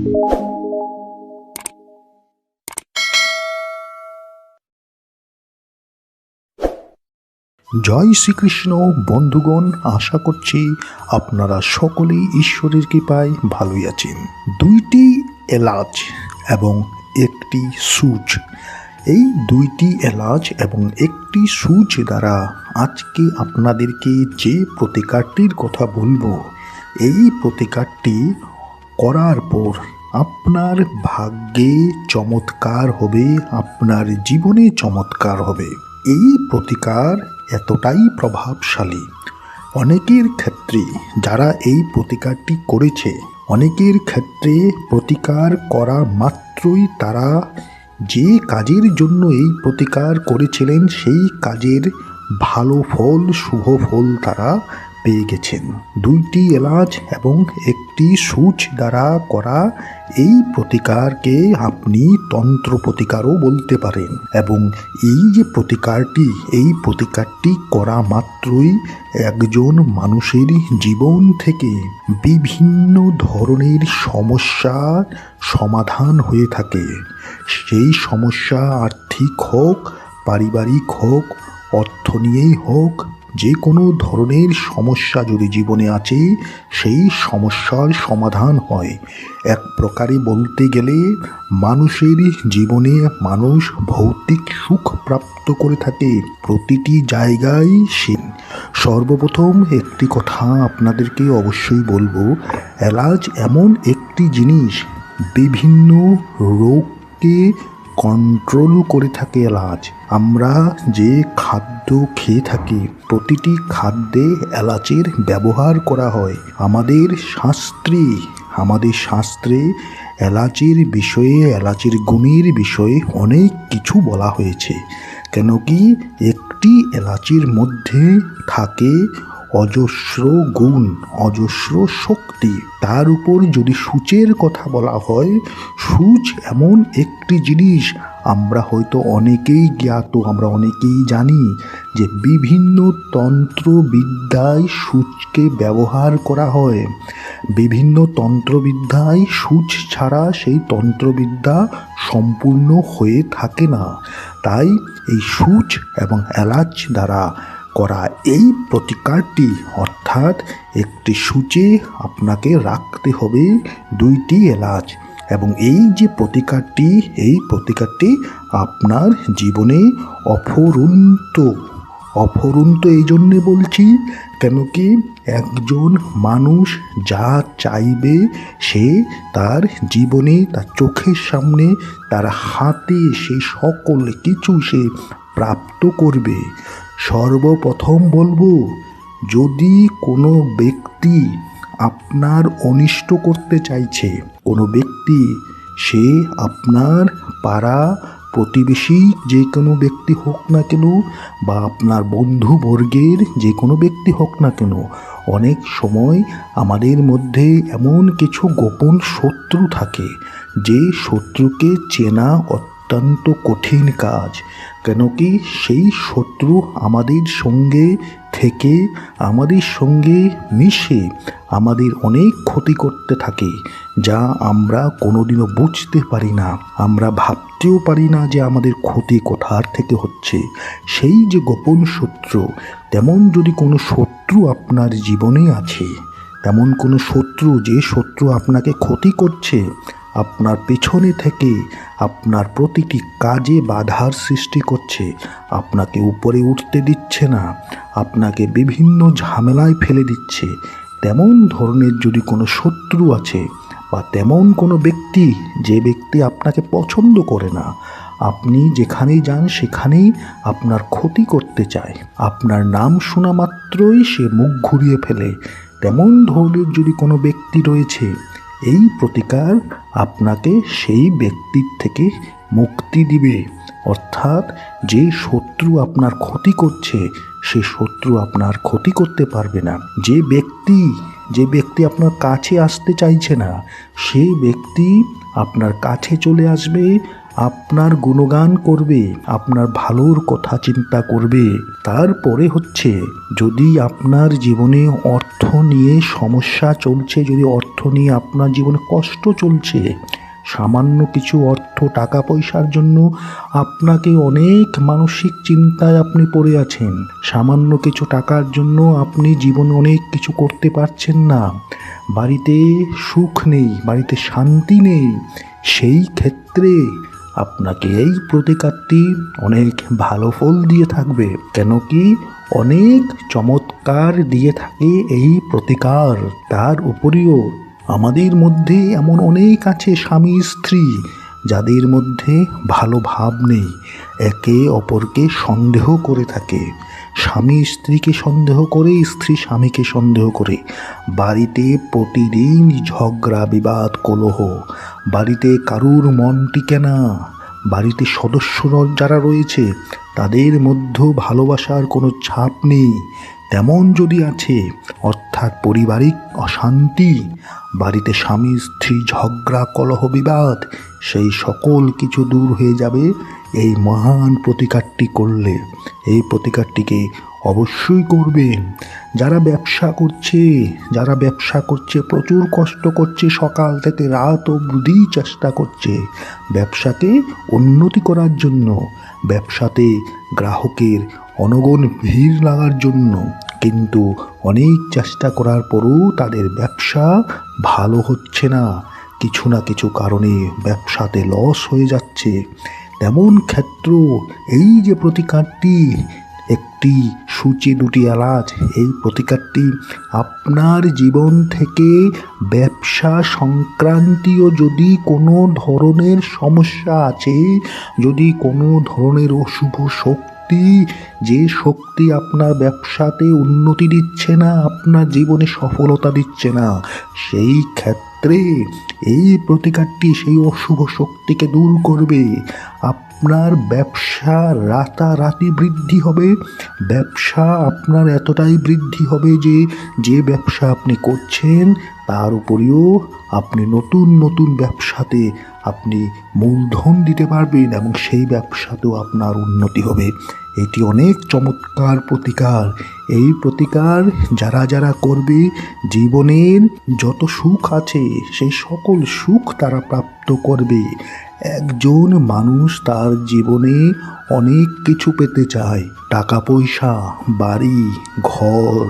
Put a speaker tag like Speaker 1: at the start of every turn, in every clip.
Speaker 1: জয় শ্রীকৃষ্ণ, বন্ধুগণ, আশা করছি আপনারা সকলেই ঈশ্বরের কৃপায় ভালোই আছেন। দুইটি এলাচ এবং একটি সুচ। এই দুইটি এলাচ এবং একটি সুচ দ্বারা আজকে আপনাদেরকে যে প্রতিকারটির কথা বলব, এই প্রতিকারটি করার পর আপনার ভাগ্যে চমৎকার হবে, আপনার জীবনে চমৎকার হবে। এই প্রতিকার এতটাই প্রভাবশালী। অনেকের ক্ষেত্রে যারা এই প্রতিকারটি করেছে, অনেকের ক্ষেত্রে প্রতিকার করা মাত্রই তারা যে কাজের জন্য এই প্রতিকার করেছিলেন, সেই কাজের ভালো ফল, শুভ ফল তারা পেয়ে গেছেন। দুইটি এলাচ এবং একটি সুচ দ্বারা করা এই প্রতিকারকে আপনি তন্ত্র প্রতিকারও বলতে পারেন এবং এই যে প্রতিকারটি, এই প্রতিকারটি করা মাত্রই একজন মানুষের জীবন থেকে বিভিন্ন ধরনের সমস্যার সমাধান হয়ে থাকে। সেই সমস্যা আর্থিক হোক, পারিবারিক হোক, অর্থ নিয়েই হোক যে কোনো ধরনের সমস্যা যদি জীবনে আছে, সেই সমস্যার সমাধান হয়। এক প্রকারে বলতে গেলে, মানুষের জীবনে মানুষ ভৌতিক সুখ প্রাপ্ত করে থাকে প্রতিটি জায়গায় সে। সর্বপ্রথম একটি কথা আপনাদেরকে অবশ্যই বলব, এলাচ এমন একটি জিনিস, বিভিন্ন রোগকে কন্ট্রোল করে থাকে এলাচ। আমরা যে খাদ্য খেয়ে থাকি, প্রতিটি খাদ্যে এলাচের ব্যবহার করা হয়। আমাদের শাস্ত্রে আমাদের শাস্ত্রে এলাচের বিষয়ে, এলাচের গুণের বিষয়ে অনেক কিছু বলা হয়েছে। কেন কি, একটি এলাচির মধ্যে থাকে অজস্র গুণ, অজস্র শক্তি, তার উপর যদি সূচের কথা বলা হয়, সূচ এমন একটি জিনিস আমরা হয়তো অনেকেই জ্ঞাত, আমরা অনেকেই জানি যে বিভিন্ন তন্ত্রবিদ্যায় সূচকে ব্যবহার করা হয়। বিভিন্ন তন্ত্রবিদ্যায় সূচ ছাড়া সেই তন্ত্রবিদ্যা সম্পূর্ণ হয়ে থাকে না। তাই এই সূচ এবং এলাচ দ্বারা করা এই প্রতিকারটি, অর্থাৎ একটি সূচে আপনাকে রাখতে হবে দুইটি এলাচ। এবং এই যে প্রতিকারটি, এই প্রতিকারটি আপনার জীবনে অফুরন্ত অফুরন্ত এই জন্যে বলছি, কেন কি একজন মানুষ যা চাইবে, সে তার জীবনে, তার চোখের সামনে, তার হাতে সে সকল কিছু সে প্রাপ্ত করবে। সর্বপ্রথম বলব, যদি কোনো ব্যক্তি আপনার অনিষ্ট করতে চাইছে, কোনো ব্যক্তি, সে আপনার পাড়া প্রতিবেশী যে কোনো ব্যক্তি হোক না কেন বা আপনার বন্ধু বর্গের যে কোনো ব্যক্তি হোক না কেন, অনেক সময় আমাদের মধ্যে এমন কিছু গোপন শত্রু থাকে, যে শত্রুকে চেনা অত্যন্ত কঠিন কাজ কেন কি সেই শত্রু আমাদের সঙ্গে থেকে আমাদের সঙ্গে মিশে আমাদের অনেক ক্ষতি করতে থাকে, যা আমরা কোনোদিনও বুঝতে পারি না। আমরা ভাবতেও পারি না যে আমাদের ক্ষতি কোথার থেকে হচ্ছে। সেই যে গোপন শত্রু, তেমন যদি কোনো শত্রু আপনার জীবনে আছে, তেমন কোনো শত্রু যে শত্রু আপনাকে ক্ষতি করছে আপনার পেছনে থেকে আপনার প্রতিটি কাজে বাধার সৃষ্টি করছে। আপনাকে উপরে উঠতে দিচ্ছে না। আপনাকে বিভিন্ন ঝামেলায় ফেলে দিচ্ছে। তেমন ধরনের যদি কোনো শত্রু আছে বা তেমন কোনো ব্যক্তি যে ব্যক্তি আপনাকে পছন্দ করে না, আপনি যেখানেই যান সেখানেই আপনার ক্ষতি করতে চায়। আপনার নাম শোনা মাত্রই সে মুখ ঘুরিয়ে ফেলে। তেমন ধরনের যদি কোনো ব্যক্তি রয়েছে এই প্রতিকার আপনাকে সেই ব্যক্তির থেকে মুক্তি দিবে। অর্থাৎ যে শত্রু আপনার ক্ষতি করছে, সে শত্রু আপনার ক্ষতি করতে পারবে না। যে ব্যক্তি যে ব্যক্তি আপনার কাছে আসতে চাইছে না সেই ব্যক্তি আপনার কাছে চলে আসবে, আপনার গুণগান করবে, আপনার ভালোর কথা চিন্তা করবে। তারপরে হচ্ছে, যদি আপনার জীবনে অর্থ নিয়ে সমস্যা চলছে, যদি অর্থ নিয়ে আপনার জীবনে কষ্ট চলছে, সামান্য কিছু অর্থ টাকা পয়সার জন্য আপনাকে অনেক মানসিক চিন্তায় আপনি পড়ে আছেন। সামান্য কিছু টাকার জন্য আপনি জীবনে অনেক কিছু করতে পারছেন না। বাড়িতে সুখ নেই, বাড়িতে শান্তি নেই। সেই ক্ষেত্রে আপনাকে এই প্রতিকারটি অনেক ভালো ফল দিয়ে থাকবে। কেন কি অনেক চমৎকার দিয়ে থাকে এই প্রতিকার। তার উপরেও আমাদের মধ্যে এমন অনেক আছে স্বামী স্ত্রী যাদের মধ্যে ভালো ভাব নেই। একে অপরকে সন্দেহ করে থাকে। স্বামী স্ত্রীকে সন্দেহ করে, স্ত্রী স্বামীকে সন্দেহ করে। বাড়িতে প্রতিদিন ঝগড়া, বিবাদ, কলহ। বাড়িতে কারুর মন টিকে না। বাড়িতে সদস্যরা যারা রয়েছে, তাদের মধ্যেও ভালোবাসার কোনো ছাপ নেই। তেমন যদি আছে, অর্থাৎ পারিবারিক অশান্তি, বাড়িতে স্বামী, স্ত্রী, ঝগড়া, কলহ, বিবাদ, সেই সকল কিছু দূর হয়ে যাবে এই মহান প্রতিকারটি করলে। এই প্রতিকারটিকে অবশ্যই করবেন। যারা ব্যবসা করছে, যারা ব্যবসা করছে, প্রচুর কষ্ট করছে, সকাল থেকে রাত অবধি চেষ্টা করছে ব্যবসাকে উন্নতি করার জন্য, ব্যবসাতে গ্রাহকের অনগণ ভিড় লাগার জন্য। কিন্তু অনেক চেষ্টা করার পরও তাদের ব্যবসা ভালো হচ্ছে না। কিছু না কিছু কারণে ব্যবসাতে লস হয়ে যাচ্ছে। তেমন ক্ষেত্র এই যে প্রতিকারটি, একটি সূচি দুটি এলাচ। এই প্রতিকারটি আপনার জীবন থেকে ব্যবসা সংক্রান্তীয় যদি কোনো ধরনের সমস্যা আছে, যদি কোনো ধরনের অশুভ শক্তি, যে শক্তি আপনার ব্যবসাতে উন্নতি দিচ্ছে না, আপনার জীবনে সফলতা দিচ্ছে না, সেই ক্ষেত্রে এই প্রতিকারটি সেই অশুভ শক্তিকে দূর করবে। আপনার ব্যবসা রাতারাতি বৃদ্ধি হবে। ব্যবসা আপনার এতটাই বৃদ্ধি হবে যে যে ব্যবসা আপনি করছেন, তার উপরেও আপনি নতুন নতুন ব্যবসাতে আপনি মূলধন দিতে পারবেন এবং সেই ব্যবসাতেও আপনার উন্নতি হবে। এটি অনেক চমৎকার প্রতিকার। এই প্রতিকার যারা যারা করবে, জীবনের যত সুখ আছে সেই সকল সুখ তারা প্রাপ্ত করবে। একজন মানুষ তার জীবনে অনেক কিছু পেতে চায়। টাকা, পয়সা, বাড়ি, ঘর,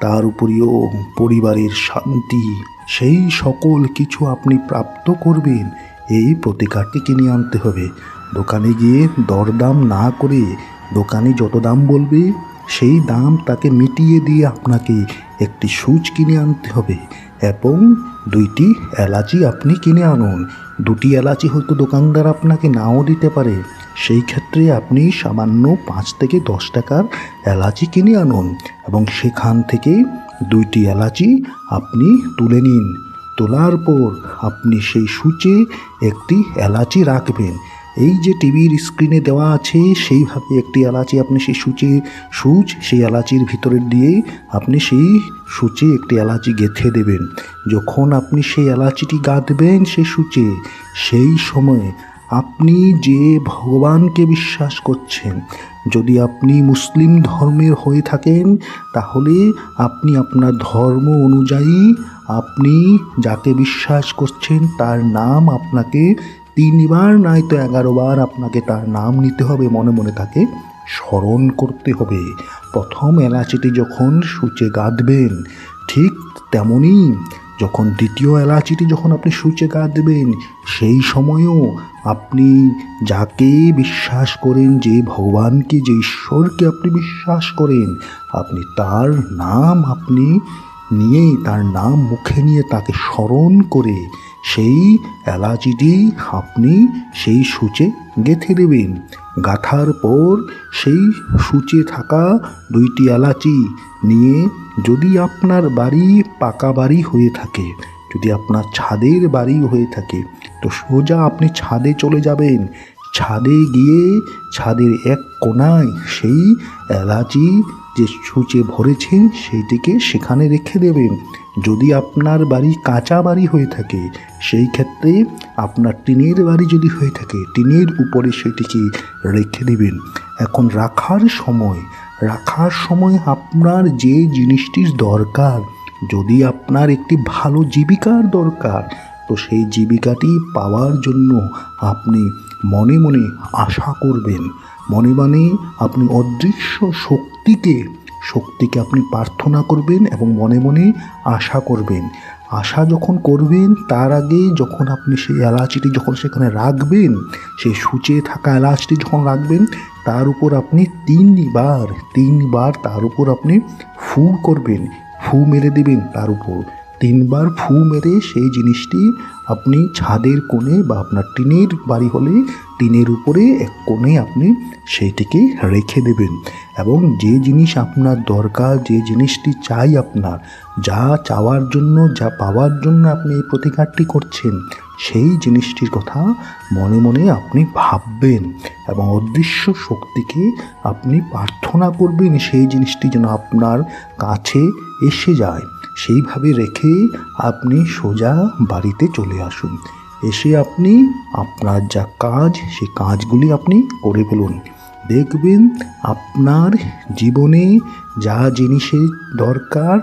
Speaker 1: তার উপরেও পরিবারের শান্তি, সেই সকল কিছু আপনি প্রাপ্ত করবেন। এই প্রতিকারটি কিনে আনতে হবে। দোকানে গিয়ে দরদাম না করে দোকানে যত দাম বলবে, সেই দাম তাকে মিটিয়ে দিয়ে আপনাকে একটি সুচ কিনে আনতে হবে এবং দুইটি এলাচি আপনি কিনে আনুন। দুটি এলাচি হয়তো দোকানদার আপনাকে নাও দিতে পারে। সেই ক্ষেত্রে আপনি সামান্য পাঁচ থেকে দশ টাকার এলাচি কিনে আনুন এবং সেখান থেকে দুইটি এলাচি আপনি তুলে নিন। তোলার পর আপনি সেই সূচে একটি এলাচি রাখবেন। এই যে টিভির স্ক্রিনে দেওয়া আছে, সেইভাবে একটি এলাচি আপনি সেই সূচে, সূচ সেই এলাচির ভিতরে দিয়ে আপনি সেই সূচে একটি এলাচি গেঁথে দেবেন। যখন আপনি সেই এলাচিটি গাঁথবেন সেই সূচে, সেই সময়ে আপনি যে ভগবানকে বিশ্বাস করছেন, যদি আপনি মুসলিম ধর্মের হয়ে থাকেন, তাহলে আপনি আপনার ধর্ম অনুযায়ী আপনি যাকে বিশ্বাস করছেন, তার নাম আপনাকে তিনবার নয়তো এগারো বার আপনাকে তার নাম নিতে হবে, মনে মনে তাকে স্মরণ করতে হবে। প্রথম এলাচিটি যখন সূচে গাঁথবেন ঠিক তেমনই যখন দ্বিতীয় এলাচিটি যখন আপনি সূচে গাঁথবেন সেই সময়েও আপনি যাকে বিশ্বাস করেন, যে ভগবানকে, যে ঈশ্বরকে আপনি বিশ্বাস করেন, আপনি তার নাম আপনি নিয়ে, তার নাম মুখে নিয়ে তাকে স্মরণ করে সেই এলাচিটি আপনি সেই সূচে গেঁথে দেবেন। গাঁথার পর সেই সূচে থাকা দুইটি এলাচি নিয়ে যদি আপনার বাড়ি পাকা বাড়ি হয়ে থাকে, যদি আপনার ছাদের বাড়ি হয়ে থাকে, তো সোজা আপনি ছাদে চলে যাবেন। ছাদে গিয়ে ছাদের এক কোনায় সেই এলাচি যে সূচে ভরেছেন সেইটিকে সেখানে রেখে দেবেন। যদি আপনার বাড়ি কাঁচা বাড়ি হয়ে থাকে, সেই ক্ষেত্রে আপনার টিনের বাড়ি যদি হয়ে থাকে, টিনের উপরে সেটিকে রেখে দেবেন। এখন রাখার সময় রাখার সময় আপনার যে জিনিসটির দরকার, যদি আপনার একটি ভালো জীবিকার দরকার, তো সেই জীবিকাটি পাওয়ার জন্য আপনি মনে মনে আশা করবেন। মনে মনে আপনি অদৃশ্য শক্তিকে শক্তিকে আপনি প্রার্থনা করবেন এবং মনে মনে আশা করবেন। আশা যখন করবেন, তার আগে যখন আপনি সেই এলাচিটি যখন সেখানে রাখবেন, সেই সূচে থাকা এলাচটি যখন রাখবেন, তার উপর আপনি তিনবার তিনবার তার উপর আপনি ফু করবেন, ফু মেরে দেবেন তার উপর। তিনবার ফু মেরে সেই জিনিসটি আপনি ছাদের কোণে বা আপনার টিনের বাড়ি হলে টিনের উপরে এক কোণে আপনি সেইটিকে রেখে দেবেন এবং যে জিনিস আপনার দরকার, যে জিনিসটি চাই আপনার, যা চাওয়ার জন্য, যা পাওয়ার জন্য আপনি এই প্রতিকারটি করছেন, সেই জিনিসটির কথা মনে মনে আপনি ভাববেন এবং অদৃশ্য শক্তিকে আপনি প্রার্থনা করবেন, সেই জিনিসটি যেন আপনার কাছে এসে যায়। সেইভাবে রেখে আপনি সোজা বাড়িতে চলে আসুন। এসে আপনি আপনার যা কাজ সেই কাজগুলি আপনি করে ফেলুন। দেখবেন আপনার জীবনে যা জিনিসের দরকার,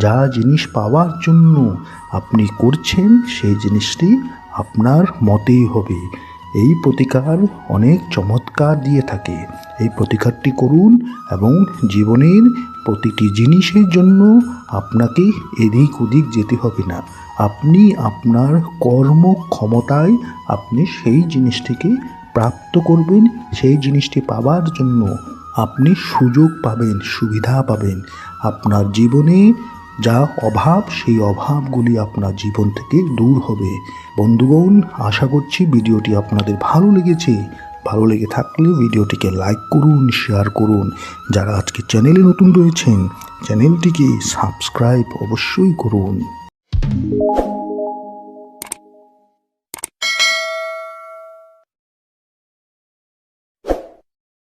Speaker 1: যা জিনিস পাওয়ার জন্য আপনি করছেন, সেই জিনিসটি আপনার মতেই হবে। এই প্রতিকার অনেক চমৎকার দিয়ে থাকে। এই প্রতিকারটি করুন এবং জীবনের প্রতিটি জিনিসের জন্য আপনাকে এদিক ওদিক যেতে হবে না। আপনি আপনার কর্ম ক্ষমতায় আপনি সেই জিনিসটিকে প্রাপ্ত করবেন, সেই জিনিসটি পাওয়ার জন্য আপনি সুযোগ পাবেন, সুবিধা পাবেন। আপনার জীবনে যা অভাব, সেই অভাবগুলি আপনার জীবন থেকে দূর হবে। বন্ধুগণ, আশা করছি ভিডিওটি আপনাদের ভালো লেগেছে। ভালো লেগে থাকলে ভিডিওটিকে লাইক করুন শেয়ার করুন। যারা আজকে চ্যানেলে নতুন রয়েছেন চ্যানেলটিকে সাবস্ক্রাইব অবশ্যই করুন।